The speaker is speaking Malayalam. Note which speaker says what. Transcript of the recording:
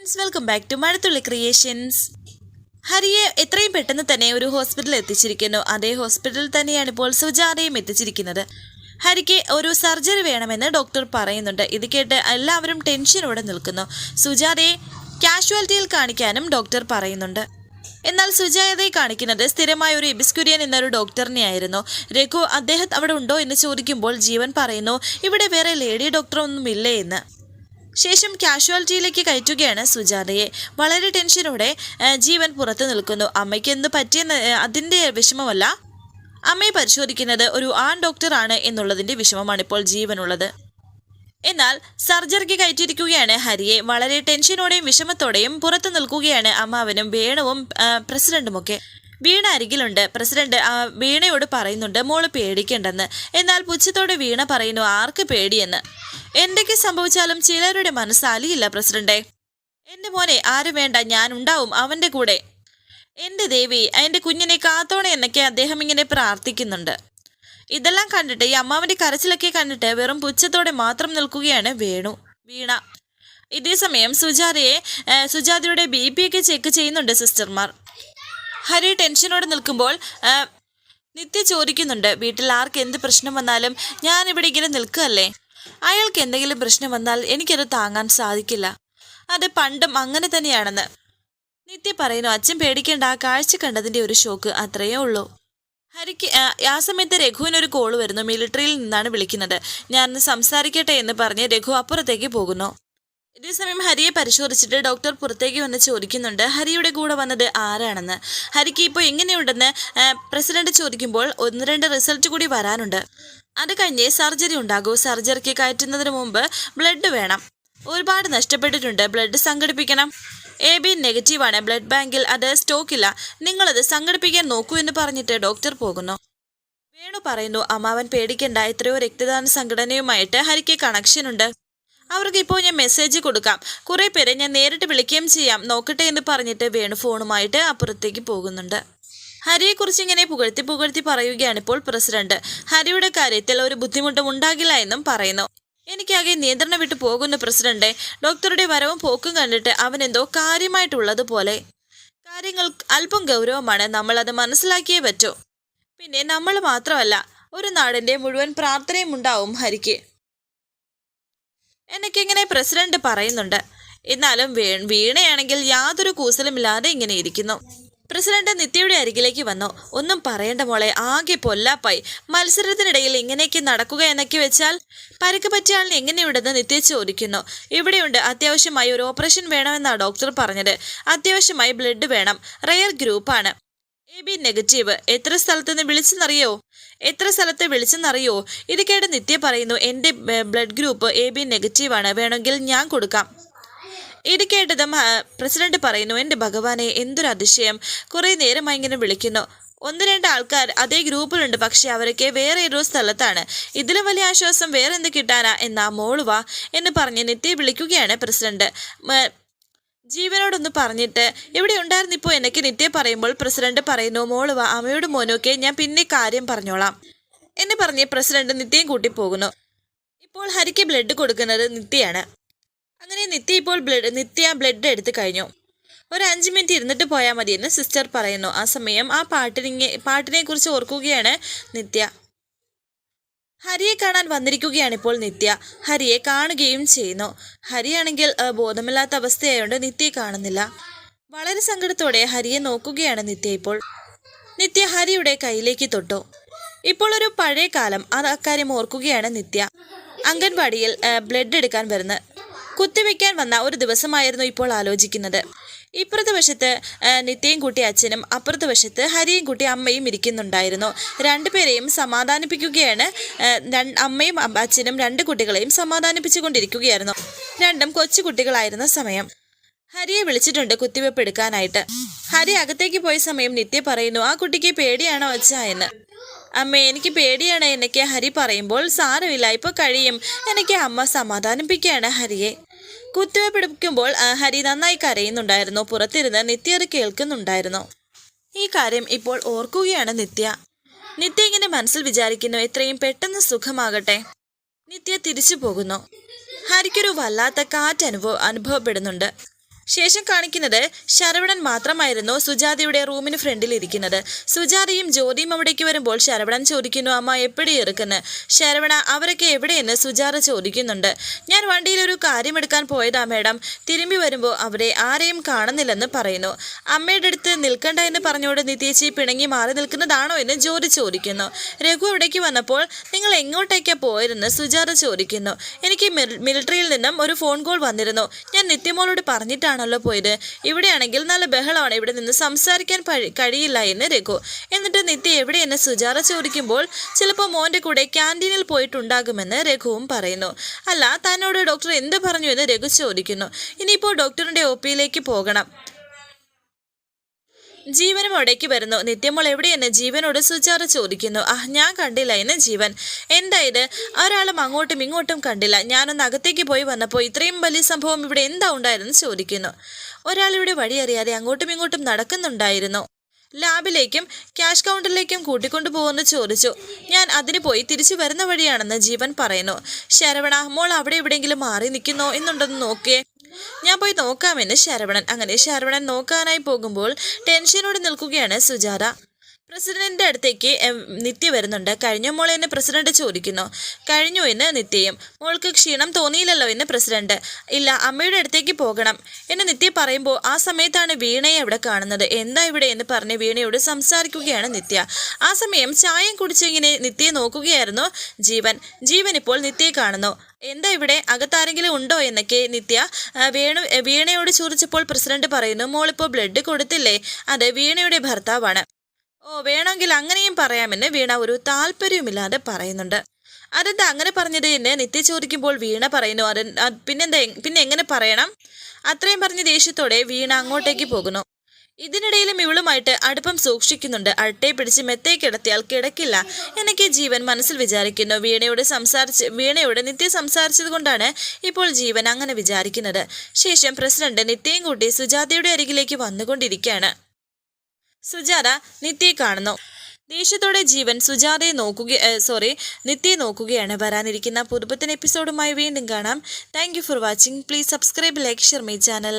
Speaker 1: Friends welcome back to Mazhathulli creations ഹരിയെ എത്രയും പെട്ടെന്ന് തന്നെ ഒരു ഹോസ്പിറ്റലിൽ എത്തിച്ചിരിക്കുന്നു. അതേ ഹോസ്പിറ്റലിൽ തന്നെയാണ് ഇപ്പോൾ സുജാതയും എത്തിച്ചിരിക്കുന്നത്. ഹരിക്ക് ഒരു സർജറി വേണമെന്ന് ഡോക്ടർ പറയുന്നുണ്ട്. ഇത് കേട്ട് എല്ലാവരും ടെൻഷനോടെ നിൽക്കുന്നു. സുജാതയെ കാഷ്വാലിറ്റിയിൽ കാണിക്കാനും ഡോക്ടർ പറയുന്നുണ്ട്. എന്നാൽ സുജാതയെ കാണിക്കുന്നത് സ്ഥിരമായ ഒരു എബിസ്കുര്യൻ എന്നൊരു ഡോക്ടറിനെയായിരുന്നു രഘു അദ്ദേഹം അവിടെ ഉണ്ടോ എന്ന് ചോദിക്കുമ്പോൾ ജീവൻ പറയുന്നു ഇവിടെ വേറെ ലേഡി ഡോക്ടറൊന്നുമില്ലേ എന്ന്. ശേഷം കാഷ്വാലിറ്റിയിലേക്ക് കയറ്റുകയാണ് സുജാതയെ. വളരെ ടെൻഷനോടെ ജീവൻ പുറത്തു നിൽക്കുന്നു. അമ്മയ്ക്ക് എന്ത് പറ്റിയെന്ന് അതിന്റെ വിഷമമല്ല. അമ്മയെ പരിശോധിക്കുന്നത് ഒരു ആൺ ഡോക്ടറാണ് എന്നുള്ളതിന്റെ വിഷമമാണ് ഇപ്പോൾ ജീവനുള്ളത്. എന്നാൽ സർജറിക്ക് കയറ്റിയിരിക്കുകയാണ് ഹരിയെ. വളരെ ടെൻഷനോടെയും വിഷമത്തോടെയും പുറത്തു നിൽക്കുകയാണ് അമ്മാവനും വേണവും പ്രസിഡന്റുമൊക്കെ. വീണ അരികിലുണ്ട്. പ്രസിഡന്റ് വീണയോട് പറയുന്നുണ്ട് മോൾ പേടിക്കേണ്ടെന്ന്. എന്നാൽ പുച്ഛത്തോടെ വീണ പറയുന്നു ആർക്ക് പേടിയെന്ന്? എന്തൊക്കെ സംഭവിച്ചാലും ചിലരുടെ മനസ്സ് അലിയില്ല പ്രസിഡന്റെ എന്റെ മോനെ ആരും വേണ്ട ഞാൻ ഉണ്ടാവും അവന്റെ കൂടെ. എന്റെ ദേവി എന്റെ കുഞ്ഞിനെ കാത്തോണെ എന്നൊക്കെ അദ്ദേഹം ഇങ്ങനെ പ്രാർത്ഥിക്കുന്നുണ്ട്. ഇതെല്ലാം കണ്ടിട്ട് ഈ അമ്മാവന്റെ കരച്ചിലൊക്കെ കണ്ടിട്ട് വെറും പുച്ഛത്തോടെ മാത്രം നിൽക്കുകയാണ് വേണു വീണ. ഇതേ സമയം സുജാതയെ സുജാതയുടെ ബി പി ഒക്കെ ചെക്ക് ചെയ്യുന്നുണ്ട് സിസ്റ്റർമാർ. ഹരി ടെൻഷനോടെ നിൽക്കുമ്പോൾ നിത്യ ചോദിക്കുന്നുണ്ട് വീട്ടിൽ ആർക്ക് എന്ത് പ്രശ്നം വന്നാലും ഞാൻ ഇവിടെ ഇങ്ങനെ നിൽക്കുകയല്ലേ? അയാൾക്ക് എന്തെങ്കിലും പ്രശ്നം വന്നാൽ എനിക്കത് താങ്ങാൻ സാധിക്കില്ല. അത് പണ്ടും അങ്ങനെ തന്നെയാണെന്ന്. നിത്യ പറയുന്നു അച്ഛൻ പേടിക്കേണ്ട ആ കാഴ്ച കണ്ടതിന്റെ ഒരു ഷോക്ക് അത്രയേ ഉള്ളൂ. ഹരിക്ക് ആ, സമയത്ത് രഘുവിന് ഒരു കോൾ വരുന്നു മിലിറ്ററിയിൽ നിന്നാണ് വിളിക്കുന്നത്. ഞാൻ സംസാരിക്കട്ടെ എന്ന് പറഞ്ഞ് രഘു അപ്പുറത്തേക്ക് പോകുന്നു. ഇതേസമയം ഹരിയെ പരിശോധിച്ചിട്ട് ഡോക്ടർ പുറത്തേക്ക് വന്ന് ചോദിക്കുന്നുണ്ട് ഹരിയുടെ കൂടെ വന്നത് ആരാണെന്ന്. ഹരിക്ക് ഇപ്പോൾ എങ്ങനെയുണ്ടെന്ന് പ്രസിഡന്റ് ചോദിക്കുമ്പോൾ ഒന്ന് രണ്ട് റിസൾട്ട് കൂടി വരാനുണ്ട്. അത് കഴിഞ്ഞേ സർജറി ഉണ്ടാകൂ. സർജറിക്ക് കയറ്റുന്നതിന് മുമ്പ് ബ്ലഡ് വേണം. ഒരുപാട് നഷ്ടപ്പെട്ടിട്ടുണ്ട്. ബ്ലഡ് സംഘടിപ്പിക്കണം. എ ബി നെഗറ്റീവാണ്. ബ്ലഡ് ബാങ്കിൽ അത് സ്റ്റോക്കില്ല. നിങ്ങളത് സംഘടിപ്പിക്കാൻ നോക്കൂ എന്ന് പറഞ്ഞിട്ട് ഡോക്ടർ പോകുന്നു. വേണു പറയുന്നു അമ്മാവൻ പേടിക്കേണ്ട. എത്രയോ രക്തദാന സംഘടനയുമായിട്ട് ഹരിക്ക് കണക്ഷൻ ഉണ്ട് അവർക്ക് ഇപ്പോൾ ഞാൻ മെസ്സേജ് കൊടുക്കാം. കുറേ പേരെ ഞാൻ നേരിട്ട് വിളിക്കുകയും ചെയ്യാം. നോക്കട്ടെ എന്ന് പറഞ്ഞിട്ട് വേണു ഫോണുമായിട്ട് അപ്പുറത്തേക്ക് പോകുന്നുണ്ട്. ഹരിയെക്കുറിച്ച് ഇങ്ങനെ പുകഴ്ത്തി പുകഴ്ത്തി പറയുകയാണിപ്പോൾ പ്രസിഡന്റ്. ഹരിയുടെ കാര്യത്തിൽ ഒരു ബുദ്ധിമുട്ടും ഉണ്ടാകില്ല എന്നും പറയുന്നു. എനിക്കാകെ നിയന്ത്രണം വിട്ട് പോകുന്നു പ്രസിഡന്റ്. ഡോക്ടറുടെ വരവും പോക്കും കണ്ടിട്ട് അവൻ എന്തോ കാര്യമായിട്ടുള്ളതുപോലെ കാര്യങ്ങൾ അല്പം ഗൗരവമാണ്. നമ്മൾ അത് മനസ്സിലാക്കിയേ പറ്റൂ. പിന്നെ നമ്മൾ മാത്രമല്ല ഒരു നാടിന്റെ മുഴുവൻ പ്രാർത്ഥനയും ഉണ്ടാവും ഹരിക്ക്. എന്നൊക്കെ ഇങ്ങനെ പ്രസിഡന്റ് പറയുന്നുണ്ട്. എന്നാലും വേ വീണയാണെങ്കിൽ യാതൊരു കൂസലുമില്ലാതെ ഇങ്ങനെ ഇരിക്കുന്നു. പ്രസിഡന്റ് നിത്യയുടെ അരികിലേക്ക് വന്നു. ഒന്നും പറയേണ്ട മോളെ ആകെ പൊല്ലാപ്പായി. മത്സരത്തിനിടയിൽ ഇങ്ങനെയൊക്കെ നടക്കുക എന്നൊക്കെ വെച്ചാൽ പരിക്ക് പറ്റിയ ആളിന് എങ്ങനെയുണ്ടെന്ന് നിത്യ ചോദിക്കുന്നു? ഇവിടെയുണ്ട്. അത്യാവശ്യമായി ഒരു ഓപ്പറേഷൻ വേണമെന്നാണ് ഡോക്ടർ പറഞ്ഞത്. അത്യാവശ്യമായി ബ്ലഡ് വേണം. റയർ ഗ്രൂപ്പാണ്. എ ബി നെഗറ്റീവ് എത്ര സ്ഥലത്ത് നിന്ന് വിളിച്ചെന്നറിയോ? എത്ര സ്ഥലത്ത് വിളിച്ചെന്നറിയോ? ഇത് കേട്ട് നിത്യ പറയുന്നു എന്റെ blood group A B negative ആണ്. വേണമെങ്കിൽ ഞാൻ കൊടുക്കാം. ഇത് കേട്ടതും പ്രസിഡന്റ് പറയുന്നു എന്റെ ഭഗവാനെ എന്തൊരു അതിശയം. കുറേ നേരമായി ഇങ്ങനെ വിളിക്കുന്നു. ഒന്ന് രണ്ട് ആൾക്കാർ അതേ ഗ്രൂപ്പിലുണ്ട് പക്ഷെ അവരൊക്കെ വേറെ ഏതോ സ്ഥലത്താണ്. ഇതിലും വലിയ ആശ്വാസം വേറെ എന്ത് കിട്ടാനാ? എന്നാ മോളുവാ എന്ന് പറഞ്ഞ് നിത്യ വിളിക്കുകയാണ് പ്രസിഡന്റ്. ജീവനോടൊന്ന് പറഞ്ഞിട്ട് ഇവിടെ ഉണ്ടായിരുന്നിപ്പോ എനിക്ക് നിത്യ പറയുമ്പോൾ പ്രസിഡന്റ് പറയുന്നു മോൾ വാ അമ്മയോട് മോനൊക്കെ ഞാൻ പിന്നെ കാര്യം പറഞ്ഞോളാം. എന്ന് പറഞ്ഞ് പ്രസിഡന്റ് നിത്യയും കൂട്ടി പോകുന്നു ഇപ്പോൾ ഹരിക്ക് ബ്ലഡ് കൊടുക്കുന്നത് നിത്യയാണ്. അങ്ങനെ നിത്യ ഇപ്പോൾ ബ്ലഡ് നിത്യ ബ്ലഡ് എടുത്തു കഴിഞ്ഞു. ഒരു അഞ്ച് മിനിറ്റ് ഇരുന്നിട്ട് പോയാൽ മതിയെന്ന് സിസ്റ്റർ പറയുന്നു. ആ സമയം ആ പാട്ടിനെ പാട്ടിനെ കുറിച്ച് ഓർക്കുകയാണ് നിത്യ. ഹരിയെ കാണാൻ വന്നിരിക്കുകയാണ് ഇപ്പോൾ നിത്യ. ഹരിയെ കാണുകയും ചെയ്യുന്നു. ഹരിയാണെങ്കിൽ ബോധമില്ലാത്ത അവസ്ഥയായതുകൊണ്ട് നിത്യയെ കാണുന്നില്ല. വളരെ സങ്കടത്തോടെ ഹരിയെ നോക്കുകയാണ് നിത്യ ഇപ്പോൾ. നിത്യ ഹരിയുടെ കയ്യിലേക്ക് തൊട്ടു. ഇപ്പോൾ ഒരു പഴയ കാലം. അത് അക്കാര്യം ഓർക്കുകയാണ് നിത്യ. അംഗൻവാടിയിൽ ബ്ലഡ് എടുക്കാൻ വരുന്ന കുത്തിവെക്കാൻ വന്ന ഒരു ദിവസമായിരുന്നു ഇപ്പോൾ ആലോചിക്കുന്നത്. ഇപ്പുറത്തെ വശത്ത് നിത്യയും കുട്ടി അച്ഛനും അപ്പുറത്തെ വശത്ത് ഹരിയും കുട്ടി അമ്മയും ഇരിക്കുന്നുണ്ടായിരുന്നു. രണ്ടുപേരെയും സമാധാനിപ്പിക്കുകയാണ് അമ്മയും അച്ഛനും രണ്ട് കുട്ടികളെയും സമാധാനിപ്പിച്ചുകൊണ്ടിരിക്കുകയായിരുന്നു. രണ്ടും കൊച്ചു കുട്ടികളായിരുന്ന സമയം. ഹരിയെ വിളിച്ചിട്ടുണ്ട് കുത്തിവെപ്പ് എടുക്കാനായിട്ട്. ഹരി അകത്തേക്ക് പോയ സമയം നിത്യ പറയുന്നു ആ കുട്ടിക്ക് പേടിയാണോ അച്ഛ എന്ന്? അമ്മ എനിക്ക് പേടിയാണ് എന്നൊക്കെ ഹരി പറയുമ്പോൾ സാരമില്ല ഇപ്പൊ കഴിയും. എനിക്ക് അമ്മ സമാധാനിപ്പിക്കുകയാണ് ഹരിയെ. കുത്തിവെപ്പ് എടുക്കുമ്പോൾ ആ, ഹരി നന്നായി കരയുന്നുണ്ടായിരുന്നു. പുറത്തിരുന്ന് നിത്യ അത് കേൾക്കുന്നുണ്ടായിരുന്നു. ഈ കാര്യം ഇപ്പോൾ ഓർക്കുകയാണ് നിത്യ. നിത്യ ഇങ്ങനെ മനസ്സിൽ വിചാരിക്കുന്നു എത്രയും പെട്ടെന്ന് സുഖമാകട്ടെ. നിത്യ തിരിച്ചു പോകുന്നു. ഹരിക്കൊരു വല്ലാത്ത കാറ്റ് അനുഭവ അനുഭവപ്പെടുന്നുണ്ട്. ശേഷം കാണിക്കുന്നത് ശരവണൻ മാത്രമായിരുന്നു സുജാതയുടെ റൂമിന് ഫ്രണ്ടിൽ ഇരിക്കുന്നത്. സുജാതയും ജ്യോതിയും അവിടേക്ക് വരുമ്പോൾ ശരവണൻ ചോദിക്കുന്നു അമ്മ എപ്പോഴും ഇറക്കുന്നു ശരവണ അവരൊക്കെ എവിടെയെന്ന്? സുജാത ചോദിക്കുന്നുണ്ട്. ഞാൻ വണ്ടിയിൽ ഒരു കാര്യമെടുക്കാൻ പോയതാ മേഡം. തിരുമ്പി വരുമ്പോൾ അവരെ ആരെയും കാണുന്നില്ലെന്ന് പറയുന്നു. അമ്മയുടെ അടുത്ത് നിൽക്കണ്ട എന്ന് പറഞ്ഞുകൊണ്ട് നിത്യേച്ചി പിണങ്ങി മാറി നിൽക്കുന്നതാണോ എന്ന് ജ്യോതി ചോദിക്കുന്നു. രഘു അവിടേക്ക് വന്നപ്പോൾ നിങ്ങൾ എങ്ങോട്ടേക്കാ പോയതെന്ന്? സുജാത ചോദിക്കുന്നു. എനിക്ക് മിലിറ്ററിയിൽ നിന്നും ഒരു ഫോൺ കോൾ വന്നിരുന്നു. ഞാൻ നിത്യമോളോട് പറഞ്ഞിട്ടാണല്ലോ പോയത്. ഇവിടെയാണെങ്കിൽ നല്ല ബഹളമാണ്. ഇവിടെ നിന്ന് സംസാരിക്കാൻ കഴിയില്ല എന്ന് രഘു. എന്നിട്ട് നിത്യ എവിടെയെന്ന് സുജാത ചോദിക്കുമ്പോൾ ചിലപ്പോൾ മോന്റെ കൂടെ ക്യാന്റീനിൽ പോയിട്ടുണ്ടാകുമെന്ന് രഘുവും പറയുന്നു. അല്ല തന്നോട് ഡോക്ടർ എന്ത് പറഞ്ഞു എന്ന് രഘു ചോദിക്കുന്നു. ഇനിയിപ്പോൾ ഡോക്ടറിന്റെ ഒ പോകണം. ജീവനും അവിടേക്ക് വരുന്നു. നിത്യമോൾ എവിടെയെന്ന് ജീവനോട് സുചാറ ചോദിക്കുന്നു. ആ ഞാൻ കണ്ടില്ല എന്ന് ജീവൻ. എന്താ ഇത്? ഒരാളും അങ്ങോട്ടും ഇങ്ങോട്ടും കണ്ടില്ല. ഞാനൊന്ന് അകത്തേക്ക് പോയി വന്നപ്പോൾ ഇത്രയും വലിയ സംഭവം ഇവിടെ എന്താ ഉണ്ടായിരുന്നു ചോദിക്കുന്നു. ഒരാളിവിടെ വഴി അറിയാതെ അങ്ങോട്ടും ഇങ്ങോട്ടും നടക്കുന്നുണ്ടായിരുന്നു. ലാബിലേക്കും ക്യാഷ് കൗണ്ടറിലേക്കും കൂട്ടിക്കൊണ്ടു പോകുമെന്ന് ചോദിച്ചു. ഞാൻ അതിന് പോയി തിരിച്ചു വരുന്ന വഴിയാണെന്ന് ജീവൻ പറയുന്നു. ശരവണ മോൾ അവിടെ എവിടെയെങ്കിലും മാറി നിൽക്കുന്നോ എന്നുണ്ടെന്ന് നോക്കിയേ. ഞാൻ പോയി നോക്കാമെന്ന് ശരവണൻ. അങ്ങനെ ശരവണൻ നോക്കാനായി പോകുമ്പോൾ ടെൻഷനോട് നിൽക്കുകയാണ് സുജാത. പ്രസിഡന്റിന്റെ അടുത്തേക്ക് നിത്യ വരുന്നുണ്ട്. കഴിഞ്ഞോ മോളെ? എന്ന് പ്രസിഡന്റ് ചോദിക്കുന്നു. കഴിഞ്ഞു എന്ന് നിത്യയും. മോൾക്ക് ക്ഷീണം തോന്നിയില്ലല്ലോ എന്ന് പ്രസിഡന്റ്. ഇല്ല അമ്മയുടെ അടുത്തേക്ക് പോകണം. എന്ന് നിത്യ പറയുമ്പോൾ ആ സമയത്താണ് വീണയെ അവിടെ കാണുന്നത്. എന്താ ഇവിടെ? എന്ന് പറഞ്ഞ് വീണയോട് സംസാരിക്കുകയാണ് നിത്യ. ആ സമയം ചായം കുടിച്ചിങ്ങനെ നിത്യയെ നോക്കുകയായിരുന്നു ജീവൻ. ജീവൻ ഇപ്പോൾ നിത്യയെ കാണുന്നു. എന്താ ഇവിടെ? അകത്താരെങ്കിലും ഉണ്ടോ? എന്നൊക്കെ നിത്യ വേണു വീണയോട് ചോദിച്ചപ്പോൾ പ്രസിഡന്റ് പറയുന്നു മോളിപ്പോൾ ബ്ലഡ് കൊടുത്തില്ലേ? അത് വീണയുടെ ഭർത്താവാണ്. ഓ വേണമെങ്കിൽ അങ്ങനെയും പറയാമെന്ന് വീണ ഒരു താല്പര്യവുമില്ലാതെ പറയുന്നുണ്ട്. അതെന്താ അങ്ങനെ പറഞ്ഞത് എന്ന് നിത്യ ചോദിക്കുമ്പോൾ വീണ പറയുന്നു. അത് പിന്നെന്താ പിന്നെ എങ്ങനെ പറയണം? അത്രയും പറഞ്ഞ ദേഷ്യത്തോടെ വീണ അങ്ങോട്ടേക്ക് പോകുന്നു. ഇതിനിടയിലും ഇവളുമായിട്ട് അടുപ്പം സൂക്ഷിക്കുന്നുണ്ട്. അട്ടയെ പിടിച്ച് മെത്തേ കിടത്തിയാൽ കിടക്കില്ല എന്നൊക്കെ ജീവൻ മനസ്സിൽ വിചാരിക്കുന്നു. വീണയോട് സംസാരിച്ച് വീണയോട് നിത്യ സംസാരിച്ചത് കൊണ്ടാണ് ഇപ്പോൾ ജീവൻ അങ്ങനെ വിചാരിക്കുന്നത്. ശേഷം പ്രസിഡന്റ് നിത്യയും കൂട്ടി സുജാതയുടെ അരികിലേക്ക് വന്നുകൊണ്ടിരിക്കുകയാണ്. സുജാത നിത്യയെ കാണുന്നു. ദേഷ്യത്തോടെ ജീവൻ സുജാതയെ നോക്കുക സോറി നിത്യയെ നോക്കുകയാണ്. വരാനിരിക്കുന്ന പുതുപത്തിന് എപ്പിസോഡുമായി വീണ്ടും കാണാം. Thank for watching please subscribe like share my channel